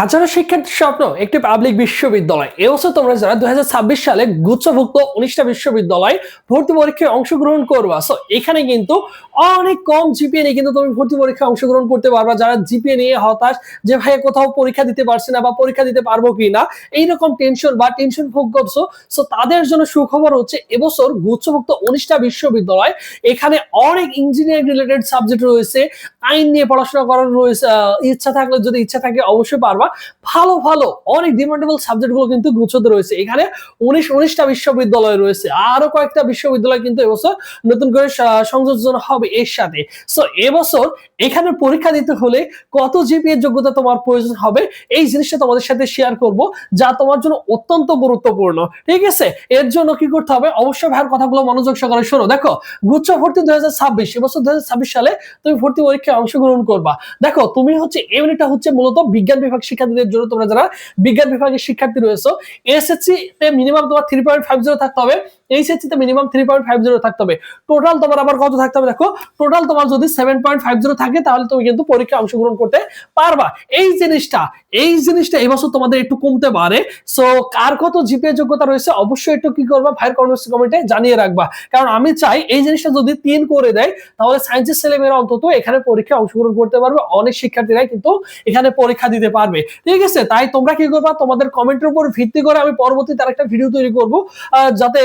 হাজারো শিক্ষার্থীর স্বপ্ন একটি পাবলিক বিশ্ববিদ্যালয়। এবছর তোমরা যারা দুই হাজার ছাব্বিশ সালে গুচ্ছভুক্ত উনিশটা বিশ্ববিদ্যালয় ভর্তি পরীক্ষায় অংশগ্রহণ করবা। সো এখানে কিন্তু অনেক কম জিপিএ নিয়ে কিন্তু তুমি ভর্তি পরীক্ষায় অংশগ্রহণ করতে পারবা। যারা জিপিএ নিয়ে হতাশ যে ভাই কোথাও পরীক্ষা দিতে পারছে না বা পরীক্ষা দিতে পারব কি না এইরকম টেনশন বা টেনশন ভোগ করছ সো তাদের জন্য সুখবর হচ্ছে এবছর গুচ্ছভুক্ত উনিশটা বিশ্ববিদ্যালয়। এখানে অনেক ইঞ্জিনিয়ারিং রিলেটেড সাবজেক্ট রয়েছে। আইন নিয়ে পড়াশোনা করার রয়েছে ইচ্ছা থাকলে যদি ইচ্ছা থাকে অবশ্যই পারবা। ভালো ভালো, অনেক ডিমান্ডেবল সাবজেক্টগুলো কিন্তু গুচ্ছতে রয়েছে। এখানে উনিশ, উনিশটা বিশ্ববিদ্যালয় রয়েছে। আরও কয়েকটা বিশ্ববিদ্যালয় কিন্তু এবছর নতুন করে সংযোজন হবে এর সাথে। সো এবছর এখানে পরীক্ষা দিতে হলে কত জিপিএ যোগ্যতা তোমার প্রয়োজন হবে? এই জিনিসটা তোমাদের সাথে শেয়ার করব, যা তোমার জন্য অত্যন্ত গুরুত্বপূর্ণ। ঠিক আছে? এর জন্য কি করতে হবে? অবশ্যই ভাইয়ের কথাগুলো মনোযোগ সহকারে শোনো। দেখো, গুচ্ছ ভর্তি দুই হাজার ছাব্বিশ। এবছর দুই হাজার ছাব্বিশ সালে তুমি ভর্তি পরীক্ষায় অংশগ্রহণ করবা। দেখো, তুমি হচ্ছে এমনিটা হচ্ছে মূলত বিজ্ঞান বিভাগ শিক্ষার্থীদের জন্য তোমরা যারা বিজ্ঞান বিভাগের শিক্ষার্থী রয়েছে এসএসসি তে মিনিমাম তোমার থ্রি পয়েন্ট ফাইভ জিরো থাকতে হবে। এইচএসসি তে minimum three point five zero থাকতে হবে। টোটাল তোমার আবার কত থাকতে হবে দেখো? টোটাল তোমার যদি সেভেন পয়েন্ট ফাইভ জিরো থাকে, তাহলে তুমি কিন্তু পরীক্ষায় অংশগ্রহণ করতে পারবা। এই জিনিসটা এই জিনিসটা এবছর তোমাদের একটু কমতে পারে। সো কার কত জিপিএ যোগ্যতা রয়েছে, অবশ্যই একটু কি করবা ভাইয়ের কমেন্টস কমেন্টে জানিয়ে রাখবা। কারণ আমি চাই এই জিনিসটা যদি তিন করে দেয়, তাহলে সায়েন্সের ছেলেমেয়েরা অন্তত এখানে পরীক্ষায় অংশগ্রহণ করতে পারবে। অনেক শিক্ষার্থীরাই কিন্তু এখানে পরীক্ষা দিতে পারবে। ঠিক আছে? তাই তোমরা কি করবা? তোমাদের কমেন্টের উপর ভিত্তি করে আমি পরবর্তীতে আরেকটা ভিডিও তৈরি করব যাতে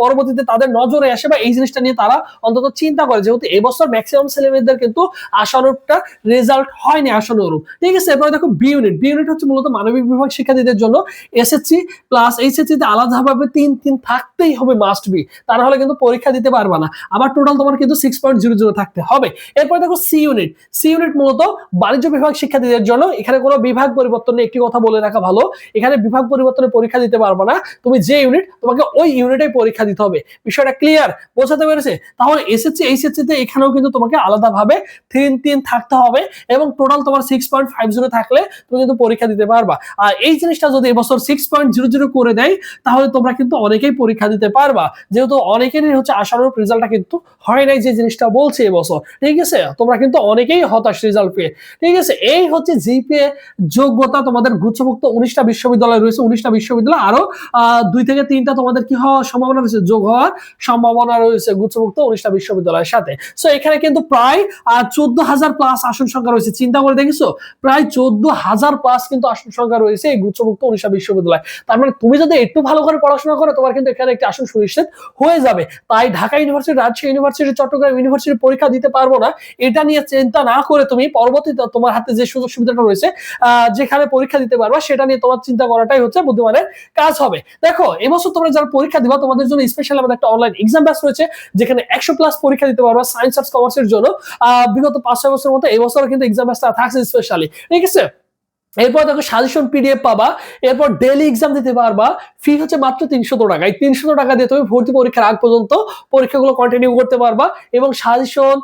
পরবর্তীতে তাদের নজরে আসে বা এই জিনিসটা নিয়ে তারা অন্তত চিন্তা করে, যেহেতু এবছর ম্যাক্সিমাম ছেলেমেয়েদের কিন্তু আশানুরূপটা রেজাল্ট হয়নি আশানুরূপ। ঠিক আছে, এরপরে দেখো বি ইউনিট বি ইউনিট হচ্ছে মূলত মানবিক বিভাগ শিক্ষার্থীদের জন্য এসএসসি প্লাস এইচএসসি তে আলাদাভাবে তিন তিন থাকতেই হবে মাস্ট বি তা না হলে কিন্তু পরীক্ষা দিতে পারবা না। আবার টোটাল তোমার কিন্তু সিক্স পয়েন্ট জিরো জিরো থাকতে হবে। এরপর দেখো সি ইউনিট সি ইউনিট মূলত বাণিজ্য বিভাগ শিক্ষার্থীদের জন্য। এখানে কোনো বিভাগ পরিবর্তনে একটি কথা বলে রাখা ভালো। এখানে বিভাগ পরিবর্তনে পরীক্ষা দিতে পারবে না। তুমি যে ইউনিট তোমাকে ওই ইউনিটে পরীক্ষা দিতে হবে। বিষয়টা ক্লিয়ার বোঝাতে পেরেছে? তাহলে এসএসসি এইচএসসি তে এখানেও কিন্তু তোমাকে আলাদাভাবে তিন তিন থাকতে হবে এবং টোটাল তোমার সিক্স পয়েন্ট ফাইভ জিরো থাকলে তুমি কিন্তু পরীক্ষা দিতে পারবা। আর এই জিনিসটা যদি এবছর সিক্স পয়েন্ট জিরো জিরো করে দেয়, তাহলে তোমরা কিন্তু অনেকেই পরীক্ষা দিতে পারবা। যেহেতু অনেকেরই হচ্ছে আশানুরূপ রেজাল্টটা কিন্তু হয় নাই যে জিনিসটা বলছে এবছর। ঠিক আছে? তোমরা কিন্তু অনেকেই হতাশ রেজাল্ট পেয়ে। ঠিক আছে? এই হচ্ছে জিপিএ যোগ্যতা তোমাদের গুচ্ছভুক্ত উনিশটা বিশ্ববিদ্যালয় রয়েছে। উনিশটা বিশ্ববিদ্যালয় আরও দুই থেকে তিনটা তোমাদের কি হওয়ার সম্ভাবনা রয়েছে যোগ হওয়ার সম্ভাবনা রয়েছে গুচ্ছভুক্ত উনিশটা বিশ্ববিদ্যালয়ের সাথে। সো এখানে কিন্তু প্রায় চোদ্দ হাজার প্লাস আসন সংখ্যা রয়েছে। চিন্তা করে দেখেছ? প্রায় চোদ্দ হাজার প্লাস কিন্তু আসন সংখ্যা রয়েছে এই গুচ্ছভুক্ত উনিশটা বিশ্ববিদ্যালয়। তার মানে তুমি যদি একটু ভালো করে পড়াশোনা করো, তোমার কিন্তু এখানে একটি আসন সুনিশ্চিত হয়ে যাবে। তাই Dhaka university, Rajshahi university, Chittagong university পরীক্ষা দিতে পারব না। এটা নিয়ে চিন্তা না করে তুমি পরবর্তীতে তোমার হাতে যে সুযোগ সুবিধাটা রয়েছে যেখানে পরীক্ষা দিতে পারবা, সেটা নিয়ে তোমার চিন্তা করাটাই হচ্ছে বুদ্ধিমানের কাজ হবে। দেখো, এবছর তোমরা যারা পরীক্ষা দিবা, তোমাদের জন্য স্পেশাল আমাদের একটা অনলাইন এক্সাম ব্যাচ রয়েছে, যেখানে একশো প্লাস পরীক্ষা দিতে পারবা সায়েন্স আর্টস কমার্সের জন্য। বিগত পাঁচ ছয় বছরের মতো এই কিন্তু এক্সাম ব্যাচটা থাকছে স্পেশালি ঠিক আছে? এরপর দেখো সাজেশন পিডিএফ পাবা, এরপর ডেলি এক্সাম দিতে পারবা ফি হচ্ছে মাত্র তিনশো টাকা। এই তিনশো টাকা দিয়ে তুমি ভর্তি পরীক্ষার আগ পর্যন্ত পরীক্ষাগুলো কন্টিনিউ করতে পারবা এবং সাজেশন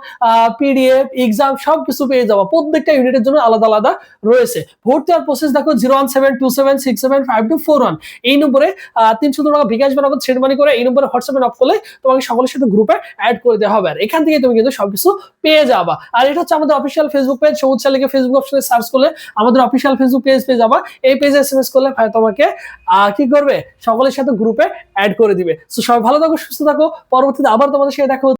পিডিএফ এক্সাম সব কিছু পেয়ে যাবা। প্রত্যেকটা ইউনিটের জন্য আলাদা আলাদা রয়েছে। ভর্তি আর প্রসেস দেখো zero one seven two seven six seven five two four one এই নম্বরে তিনশো টাকা বিকাশ বানাবো সেট মানি করে এই নম্বরে হোয়াটসঅ্যাপে নক করলে তোমাকে সকলের সাথে গ্রুপে অ্যাড করে দেওয়া হবে। আর এখান থেকে তুমি কিন্তু সবকিছু পেয়ে যাবা। আর এটা হচ্ছে আমাদের অফিসিয়াল ফেসবুক পেজ সবুজ শালিকে ফেসবুক অপশনে সার্চ করলে আমাদের অফিসিয়াল ফেসবুক পেজ পেয়ে যাবা। এই পেজে এস এম এস করলে ভাই তোমাকে কি করবে? সকলের সাথে গ্রুপে অ্যাড করে দিবে। তো সবাই ভালো থাকো, সুস্থ থাকো। পরবর্তীতে আবার তোমাদের সাথে দেখা।